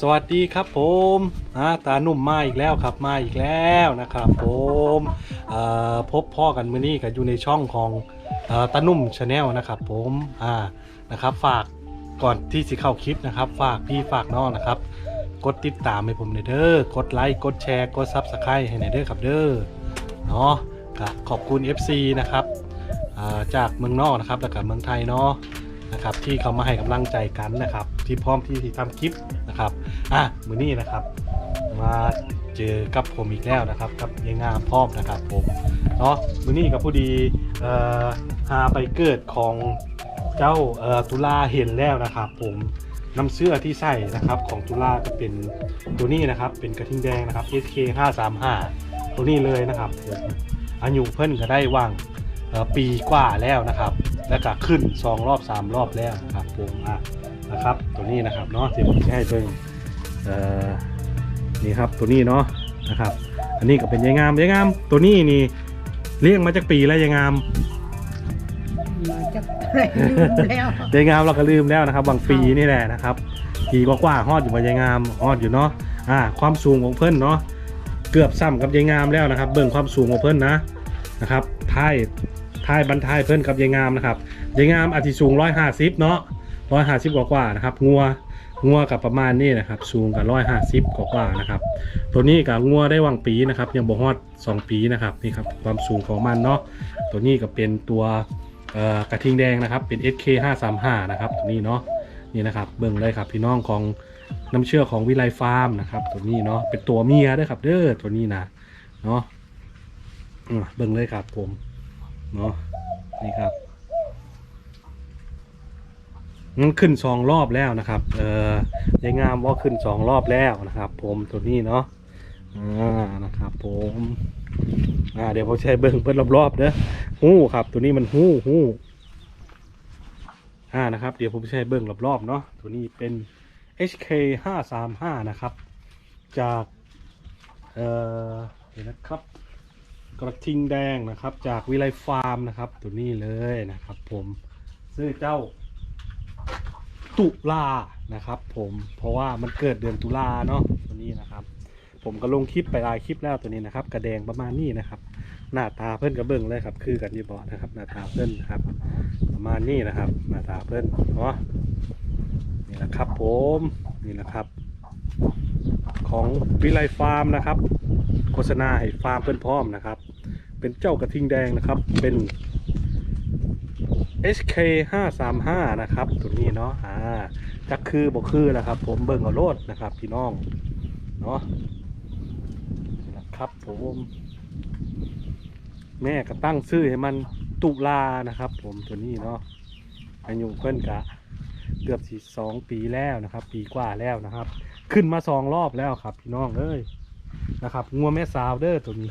สวัสดีครับผมอ่าตาหนุ่มมาอีกแล้วครับมาอีกแล้วนะครับผมอ่อพบพ่อกันมื้อนี้กันอยู่ในช่องของอ่อตาหนุ่มชาแนลนะครับผมอ่านะครับ ฝากก่อนที่สิเข้าคลิปนะครับ ฝากพี่ฝากน้องนะครับ กดติดตามให้ผมหน่อยเด้อกดไลค์กดแชร์กดซับสไครต์ให้หน่อยเด้อครับเด้อเนาะขอบคุณ FC นะครับจากเมืองนอกนะครับแล้วก็เมืองไทยเนาะ นะครับที่เขามาให้กำลังใจกันนะครับ ที่พร้อมที่ที่ทำคลิปนะครับอะมือนี้นะครับ มาเจอกับผมอีกแล้วนะครับกับยายงามพร้อมนะครับผมเนาะมือนี้กับผู้ดีเอ่อหาไปเกิดของเจ้าเอ่อตุลาเห็นแล้วนะครับ ผมน้ำเสื้อที่ใส่นะครับของตุลาจะเป็นตัวนี้นะครับเป็นกระทิงแดงนะครับ SK 535ตัวนี้เลยนะครับผมอายุเพิ่นก็ได้ว่าง ปีกว่าแล้วนะครับ แล้วก็ขึ้น2รอบ3รอบแล้วนะครับผมอะนะครับ ตัวนี้นะครับเนาะที่ผมจะให้เพิ่งเอ่อนี่ครับตัวนี้เนาะนะครับ อันนี้ก็เป็นยายงามยายงาม ตัวนี้นี่เลี้ยงมาจากปีแล้วยายงามมาจะลืมแล้วยายงามเราก็ลืมแล้วนะครับ บางปีนี่แหละนะครับปีกว่าๆฮอดอยู่มายายงามฮอดอยู่เนาะอ่าความสูงของเพิ่นเนาะเกือบซ้ำกับยายงามแล้วนะครับ เบิ่งความสูงของเพิ่นนะนะครับท้าย ท้ายบรรทายเพิ่นกับยายงามนะครับยายงามอาจจะสูง150เนาะ150กว่าๆนะครับ งัวงัวกับประมาณนี้นะครับ สูงกับ150กว่าๆนะครับ ตัวนี้กับงัวได้วางปีนะครับ ยังบ่ฮอด2ปีนะครับนี่ครับความสูงของมันเนาะตัวนี้ก็เป็นตัวกระทิงแดงนะครับเป็น SK 535นะครับตัวนี้เนาะนี่นะครับเบิ่งเลยครับพี่น้องของน้ำเชื่อของวิไลฟาร์มนะครับตัวนี้เนาะเป็นตัวเมียด้วยครับเด้อตัวนี้นะเนาะเบิ่งเลยครับผม เนาะนี่ครับงั้นขึ้นสองรอบแล้วนะครับ เออยายงามว่าขึ้นสองรอบแล้วนะครับ ผมตัวนี้เนาะอ่านะครับผมอ่าเดี๋ยวผมใช้เบิ่งเพิ่นรอบๆเด้อหู้ครับ ตัวนี้มันหู้หู้อ่านะครับ เดี๋ยวผมใช้เบิ่งรอบๆเนาะตัวนี้เป็น HK 535นะครับ จาก เอ่อเดี๋ยวนะครับ กระทิงแดงนะครับ จากวิไลฟาร์มนะครับ ตัวนี้เลยนะครับ ผมซื้อเจ้าตุลานะครับ ผมเพราะว่ามันเกิดเดือนตุลาเนาะตัวนี้นะครับ ผมก็ลงคลิปไปหลายคลิปแล้วตัวนี้นะครับ กระแดงประมาณนี้นะครับ หน้าตาเพื่อนกระเบื้องเลยครับ คือกันยี่บอนะครับ หน้าตาเพื่อนนะครับ ประมาณนี้นะครับ หน้าตาเพื่อนเนาะนี่แหละครับ ผมนี่นะครับ ของวิไลฟาร์มนะครับ โฆษณาให้ฟาร์มเพื่อนพร้อมนะครับ เป็นเจ้ากระทิงแดงนะครับ เป็น HK 535นะครับ ตัวนี้เนาะอ่าจักคือบอกคือนะครับ ผมเบิ่งเอาโลดนะครับ พี่น้องเนาะนี่นะครับผมแม่ก็ตั้งชื่อให้มันตุลานะครับ ผมตัวนี้เนาะอายุเพิ่นกะเกือบสี่สองปีแล้วนะครับ ปีกว่าแล้วนะครับ ขึ้นมาสองรอบแล้วครับ พี่น้องเอ้ยนะครับงัวแม่สาวเด้อตัวนี้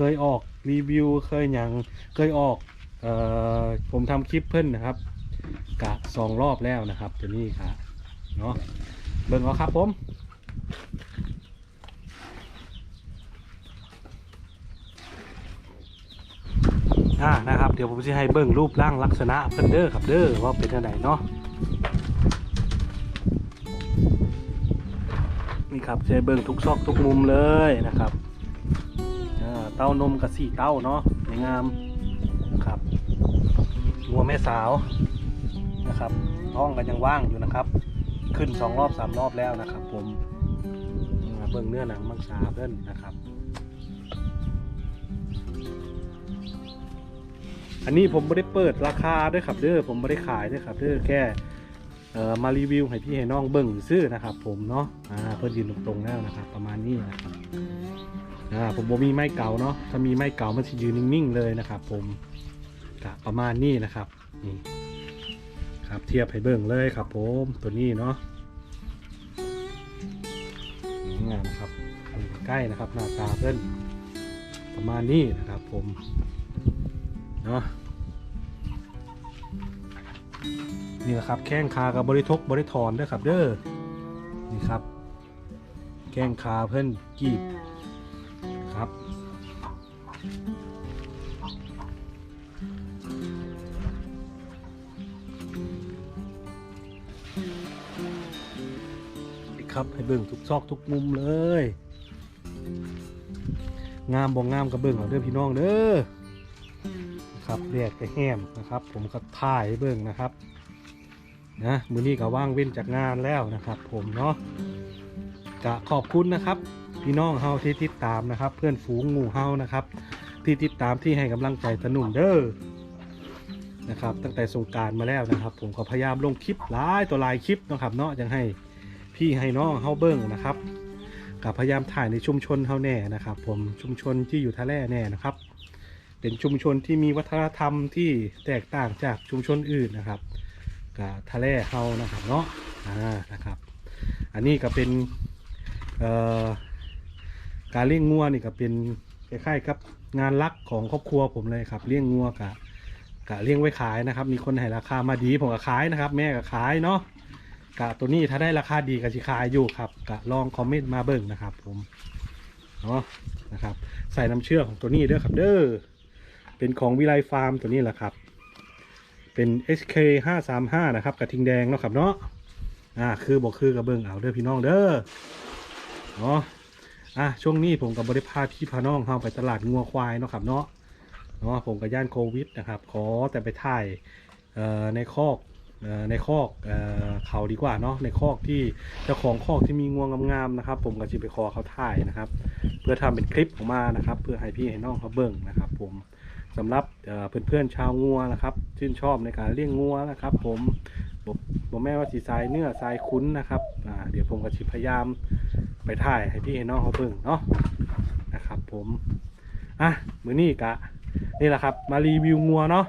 เคยออกรีวิวเคยยังเคยออกเอ่อผมทำคลิปเพิ่นนะครับกะสองรอบแล้วนะครับตัวนี้ครับเนาะเบิ่งเอาครับผมอ่านะครับเดี๋ยวผมจะให้เบิ่งรูปร่างลักษณะเพิ่นเด้อครับเด้อว่าเป็นยังไงเนาะนี่ครับจะให้เบิ่งทุกซอกทุกมุมเลยนะครับ เต้านมกับสี่เต้าเนาะสวยงามนะครับงัวแม่สาวนะครับท้องกันยังว่างอยู่นะครับ ขึ้นสองรอบสามรอบแล้วนะครับ ผมมาเบิ่งเนื้อหนังมังสาเพิ่นนะครับ อันนี้ผมไม่ได้เปิดราคาด้วยครับเด้อผมไม่ได้ขายด้วยครับเด้อแค่เอ่อมารีวิวให้พี่ให้น้องเบิ่งซื้อนะครับ ผมเนาะอ่าเพิ่นยืนตรงๆแล้วนะครับ ประมาณนี้นะครับ อ่าผมบ่มีไม้เก่าเนาะถ้ามีไม้เก่ามันจะยืนนิ่งๆเลยนะครับ ผมกะประมาณนี้นะครับนี่ครับเทียบให้เบิ่งเลยครับ ผมตัวนี้เนาะนี่นะครับใกล้นะครับหน้าตาเพิ่อนประมาณนี้นะครับ ผมเนาะนี่แหละครับแข้งขากับบริทกบริถอนด้วยครับเด้อนี่ครับ แข้งขาเพิ่อนกีบ คนะครับให้เบิ่งทุกซอกทุกมุมเลย งามบ่งงามกับเบิ่งเอาเด้อพี่น้องเด้อะครับแดดก็แห้มนะครับ ผมก็ถ่ายเบิ่งนะครับนะมือนี้ก็ว่างเว้นจากงานแล้วนะครับ ผมเนาะก็ขอบคุณนะครับ พี่น้องเฮาที่ติดตามนะครับ เพื่อนฝูงหมู่เฮานะครับ ที่ติดตามที่ให้กำลังใจสนุ่มเด้อนะครับ ตั้งแต่สงการมาแล้วนะครับ ผมก็พยายามลงคลิปหลายตัวหลายคลิปนะครับเนาะยังให้พี่ให้น้องเฮาเบิ่งนะครับกับพยายามถ่ายในชุมชนเฮาแน่นะครับ ผมชุมชนที่อยู่ทะเลแน่นะครับ เป็นชุมชนที่มีวัฒนธรรมที่แตกต่างจากชุมชนอื่นนะครับกับทะเลเฮานะครับเนาะอ่านะครับ อันนี้ก็เป็นเอ่อ การเลี้ยงงัวนี่ก็เป็นคล้ายๆกับงานรักของครอบครัวผมเลยครับเลี้ยงงัวกะกะเลี้ยงไว้ขายนะครับ มีคนให้ราคามาดีผมก็ขายนะครับ แม่ก็ขายเนาะกะตัวนี้ถ้าได้ราคาดีก็สิขายอยู่ครับกะลองคอมเมนต์มาเบิ่งนะครับ ผมเนาะนะครับ ใส่น้ำเชื่อของตัวนี้เด้อครับ เด้อเป็นของวิไลฟาร์มตัวนี้แหละครับ เป็น SK 535นะครับกระทิงแดงเนาะครับเนาะอ่าคือบอกคือกับเบิ่งเอาเด้อพี่น้องเด้อเนาะ อะช่วงนี้ผมกับบริพาพี่พาน้องเข้าไปตลาดงัวควายเนาะครับเนาะเนาะผมกับย่านโควิดนะครับขอแต่ไปถ่ายในคอกในคอกเขาดีกว่าเนาะในคอกที่เจ้าของคอกที่มีงวงงามๆนะครับ ผมก็จะไปขอเขาถ่ายนะครับ เพื่อทำเป็นคลิปออกมานะครับ เพื่อให้พี่ให้น้องเขาเบิ่งนะครับ ผมสำหรับเอ่อเพื่อนๆชาวงัวนะครับชื่นชอบในการเลี้ยงงัวนะครับ ผมผมแม่ว่าสีทรายเนื้อทรายคุ้นนะครับเดี๋ยวผมก็จะพยายาม ไปถ่ายให้พี่ให้น้องเขาเบิ่งเนาะนะครับผมอะมือนี้กะนี่แหละครับ มารีวิวงัวเนาะ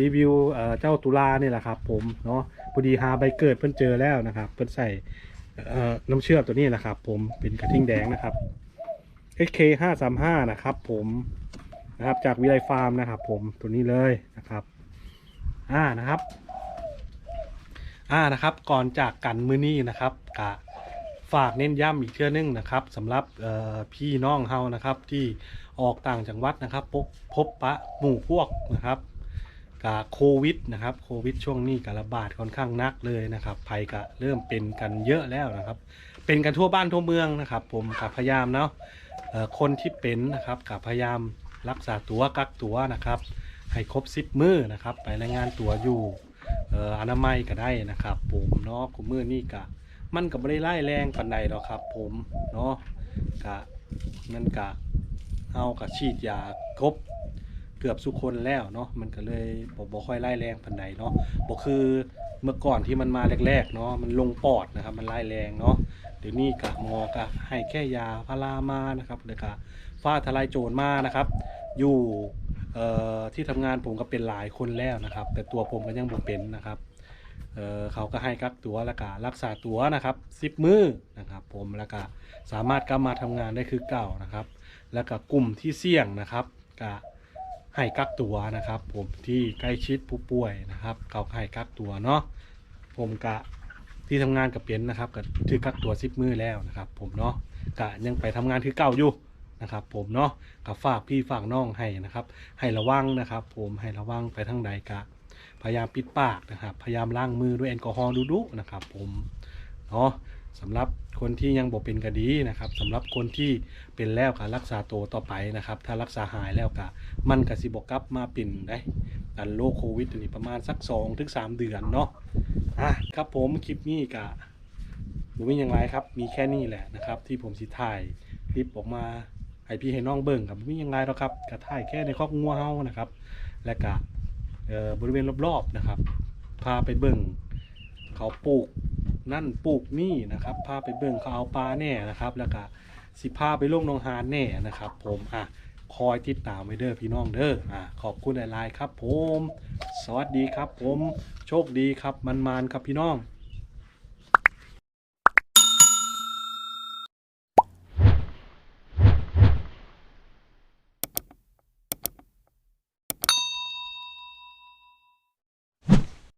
รีวิวเอ่อเจ้าตุลานี่แหละครับ ผมเนาะพอดีหาใบเกิดเพิ่นเจอแล้วนะครับ เพิ่นใส่เอ่อน้ำเชื่อมตัวนี้แหละครับ ผมเป็นกระทิงแดงนะครับ SK 5 3 5นะครับ ผมนะครับจากวิไลฟาร์มนะครับ ผมตัวนี้เลยนะครับ อ่านะครับ อ่านะครับ ก่อนจากกันมือนี้นะครับกะ ฝากเน้นย้ำอีกเทื่อนึงนะครับสำหรับพี่น้องเฮานะครับ ที่ออกต่างจังหวัดนะครับพบพบปะหมู่พวกนะครับกะโควิดนะครับโควิดช่วงนี้กะระบาดค่อนข้างนักเลยนะครับภัยกะเริ่มเป็นกันเยอะแล้วนะครับ เป็นกันทั่วบ้านทั่วเมืองนะครับ ผมกับพยายามเนาะคนที่เป็นนะครับกับพยายามรักษาตัวกักตัวนะครับ ให้ครบ10มื้อนะครับ ไปรายงานตัวอยู่อออนามัยก็ได้นะครับผมเนาะคุณมือนี่กะ มันก็บ่ได้ไล่แรงปานใดหรอกครับ ผมเนาะกะมันกะเอากะฉีดยาครบเกือบสุกคนแล้วเนาะมันก็เลยบ่บ่ค่อยไล่แรงปานใดเนาะบ่คือเมื่อก่อนที่มันมาแรกๆเนาะมันลงปอดนะครับมันไล่แรงเนาะเดี๋ยวนี้กะหมอกะให้แค่ยาพารามานะครับเดี๋ยวกะฟ้าทลายโจรมานะครับ อยู่เอ่อที่ทำงานผมก็เป็นหลายคนแล้วนะครับ แต่ตัวผมก็ยังบ่เป็นนะครับ เออเขาก็ให้กักตัวแล้วก็รักษาตัวนะครับสิบมือนะครับ ผมแล้วก็สามารถกลับมาทำงานได้คือเก่านะครับ แล้วก็กลุ่มที่เสี่ยงนะครับกะให้กักตัวนะครับ ผมที่ใกล้ชิดผู้ป่วยนะครับเขาให้กักตัวเนาะผมกะที่ทำงานกับเปียนนะครับก็ถือกักตัวซิปมือแล้วนะครับ ผมเนาะกะยังไปทำงานคือเก่าอยู่นะครับ ผมเนาะกับฝากพี่ฝากน้องให้นะครับ ให้ระวังนะครับ ผมให้ระวังไปทั้งใดกะ พยายามปิดปากนะครับ พยายามล้างมือด้วยแอลกอฮอล์ดุๆนะครับ ผมเนาะสำหรับคนที่ยังบอกเป็นก็ดีนะครับสำหรับคนที่เป็นแล้วการรักษาตัวต่อไปนะครับ ถ้ารักษาหายแล้วกะมันก็สิบกลับมาเป็นได้อันโรคโควิดตัวนี้ประมาณสัก2-3ถึง3เดือนเนาะอะครับผมคลิปนี้กะหรือว่าอย่างไรครับ มีแค่นี้แหละนะครับ ที่ผมสิถ่ายคลิปออกมาให้พี่ให้น้องเบิ่งกับไม่อย่างไรหรอกครับกะถ่ายแค่ในครอบงัวเฮานะครับ และกะ บริเวณรอบๆนะครับ พาไปเบิ่งเขาปลูกนั่นปลูกนี่นะครับ พาไปเบิ่งเขาเอาปลาแน่นะครับ แล้วก็สิพาไปลงนองหานแน่นะครับ ผมอะคอยติดตามไว้เด้อพี่น้องเด้ออะขอบคุณหลายๆครับ ผม สวัสดีครับ ผมโชคดีครับมันมันครับพี่น้อง